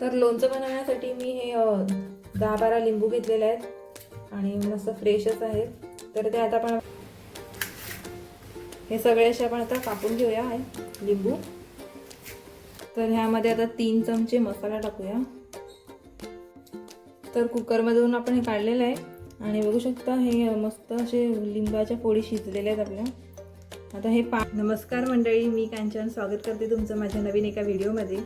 तर लोणचं बनवण्यासाठी मी हे दहा बारा लिंबू घेतलेले आहेत आणि मस्त फ्रेशच आहेत. तर ते आता आपण हे सगळे असे आपण आता कापून घेऊया हे लिंबू. तर ह्यामध्ये आता तीन चमचे मसाला टाकूया. तर कुकरमधून आपण हे काढलेलं आहे आणि बघू शकता हे मस्त असे लिंबाच्या पोळी शिजलेल्या आहेत आपल्या. आता हे पा नमस्कार मंडळी मी कांचन. स्वागत करते तुमचं माझ्या नवीन एका व्हिडिओमध्ये.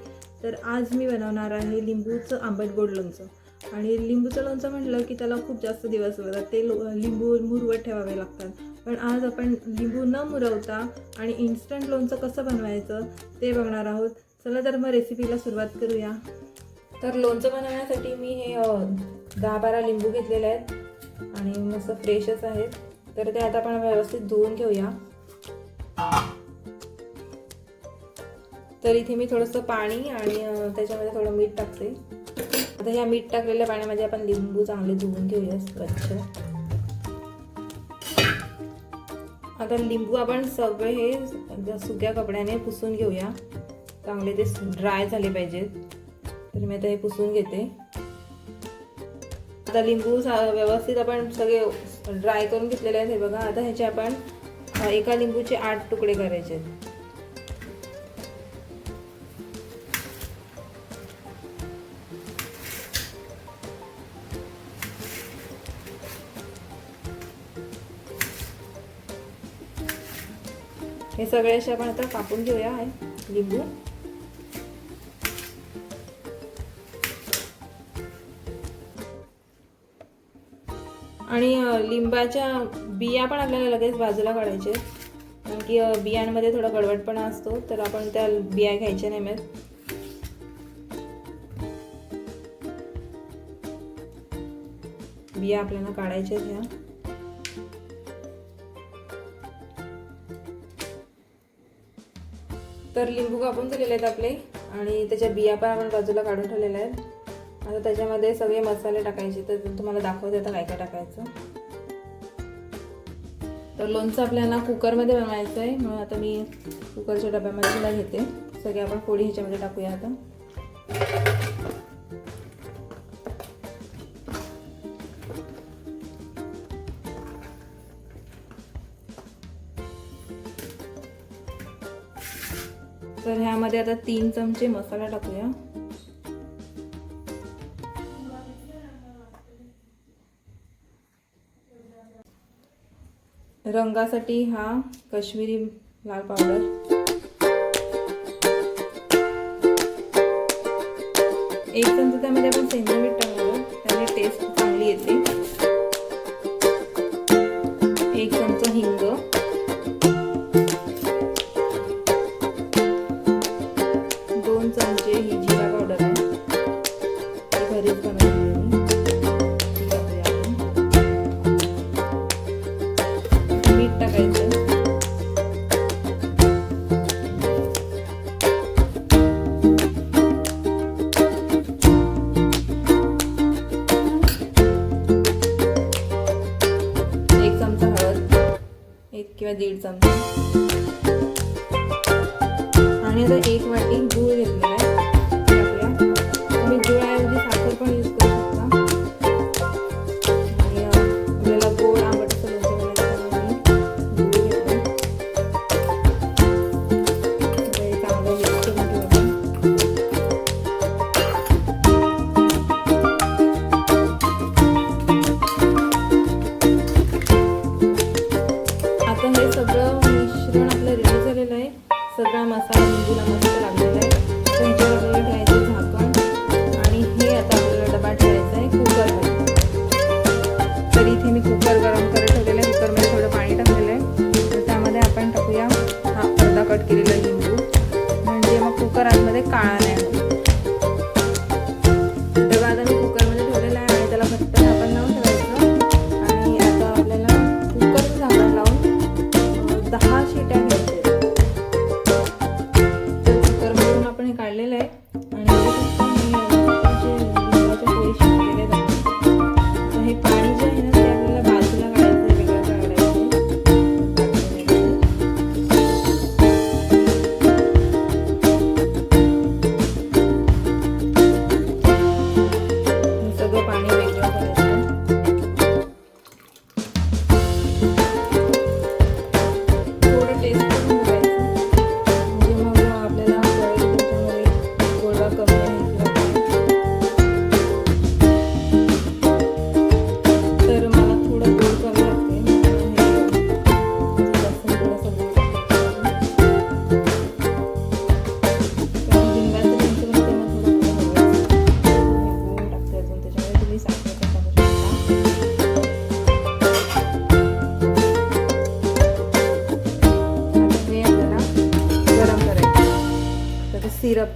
तर आज मी बनवणार आहे लिंबूचं आंबट गोड लोणचं. आणि लिंबूचं लोणचं म्हटलं की त्याला खूप जास्त दिवस लागतात. ते लो लिंबू मुरवत ठेवावे लागतात. पण आज आपण लिंबू न मुरवता आणि इन्स्टंट लोणचं कसं बनवायचं ते बघणार आहोत. चला तर मग रेसिपीला सुरुवात करूया. तर लोणचं बनवण्यासाठी मी हे दहा बारा लिंबू घेतलेले आहेत. आणि मस्त फ्रेशच आहेत. तर ते आता आपण व्यवस्थित धुवून घेऊया. तर इथे मी थोडंसं पाणी आणि त्याच्यामध्ये थोडं मीठ टाकते. आता ह्या मीठ टाकलेल्या पाण्यामध्ये आपण लिंबू चांगले धुवून घेऊया स्वच्छ. आता लिंबू आपण सगळे हे सुक्या कपड्याने पुसून घेऊया. चांगले ते ड्राय झाले पाहिजेत. तर मी आता हे पुसून घेते. आता लिंबू सा- व्यवस्थित आपण सगळे ड्राय करून घेतलेले आहेत हे बघा. आता ह्याचे आपण एका लिंबूचे आठ तुकडे करायचे आहेत. हे सगळे असे आपण आता कापून घेऊया आहे लिंबू. आणि लिंबाच्या बिया पण आपल्याला लगेच बाजूला काढायचे आहेत. कारण की बियांमध्ये थोडा गडबडपणा असतो तर आपण त्या बिया घ्यायच्या नाही आहेत. बिया आपल्याला काढायच्या आहेत ह्या. तर लिंबू कापून झालेले आहेत आपले आणि त्याच्या बिया पण आपण बाजूला काढून ठेवलेल्या आहेत. आता त्याच्यामध्ये सगळे मसाले टाकायचे तर तुम्हाला दाखवते आता काय काय टाकायचं. तर लोणचं आपल्याला कुकरमध्ये बनवायचं आहे म्हणून आता मी कुकरच्या डब्यामध्ये घेते. सगळे आपण फोडी ह्याच्यामध्ये टाकूया आता. तर ह्यामध्ये आता तीन चमचे मसाला टाकूया. रंगासाठी हा कश्मीरी लाल पावडर एक चमचा त्यामध्ये आपण सेंद्रिय मीठ टाकलं त्याने टेस्ट चांगली येते. एक चमचा हिंग. चमचे ही जिरा पावडर आहे ती घरीच बनवली आपण मीठ टाकायचं. एक चमचा हळद एक किंवा दीड चमचा. आणि आता एक वाटी गूळ घेतलेला आहे. तुम्ही गुळाऐवजी साखर पण यूज करू शकता. आणि आपल्याला गोड आंबट आपण. आता हे सगळं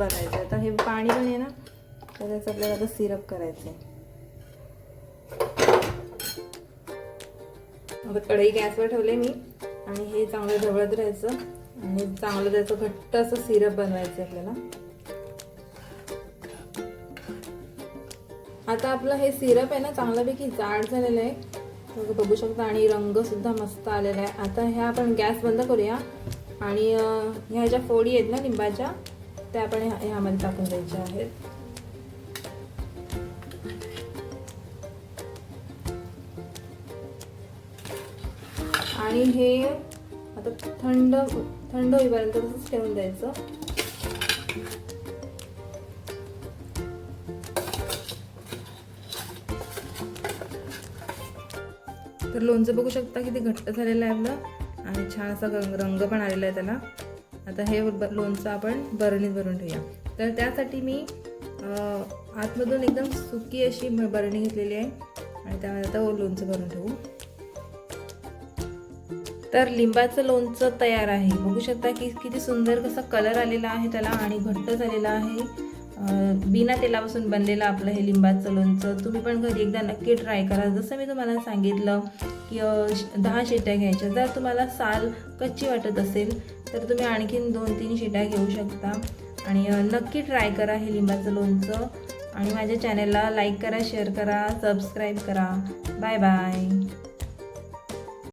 करायचं. आता हे पाणी पण आहे ना तर त्याचं आपल्याला आता सिरप करायचं आहे कढई गॅसवर ठेवले मी आणि हे चांगलं ढवळत राहायचं. आणि चांगलं त्याचं घट्ट असं सिरप बनवायचं आपल्याला. आता आपलं हे सिरप आहे ना चांगल्यापैकी जाड झालेलं आहे. बघू शकता आणि रंग सुद्धा मस्त आलेला आहे. आता ह्या आपण गॅस बंद करूया. आणि ह्या ज्या फोडी आहेत ना लिंबाच्या त्या आपण ह्यामध्ये टाकून द्यायच्या आहेत. आणि हे आता थंड थंड होईपर्यंत तसंच ठेवून द्यायचं. तर लोणचं बघू शकता किती घट्ट झालेलं आहे आपलं. आणि छान असा रंग पण आलेला आहे त्याला. आता हे लोणचं आपण बरणीत भरून ठेवूया. तर त्यासाठी मी आतमधून एकदम सुकी अशी बरणी घेतलेली आहे. आणि त्यामध्ये आता लोणचं भरून ठेवू. तर लिंबाचं लोणचं तयार आहे. बघू शकता की किती सुंदर कसा कलर आलेला आहे त्याला आणि घट्ट झालेला आहे. बिना तेलापासून बनलेलं आपलं हे लिंबाचं लोणचं तुम्ही पण घरी एकदा नक्की ट्राय करा. जसं मी तुम्हाला सांगितलं की दहा शिट्या घ्यायच्या. जर तुम्हाला साल कच्ची वाटत असेल तर तुम्ही आणखीन दोन तीन शिट्या घेऊ शकता. आणि नक्की ट्राय करा हे लिंबाचं लोणचं. आणि माझ्या चॅनलला लाईक करा शेअर करा सबस्क्राईब करा. Bye bye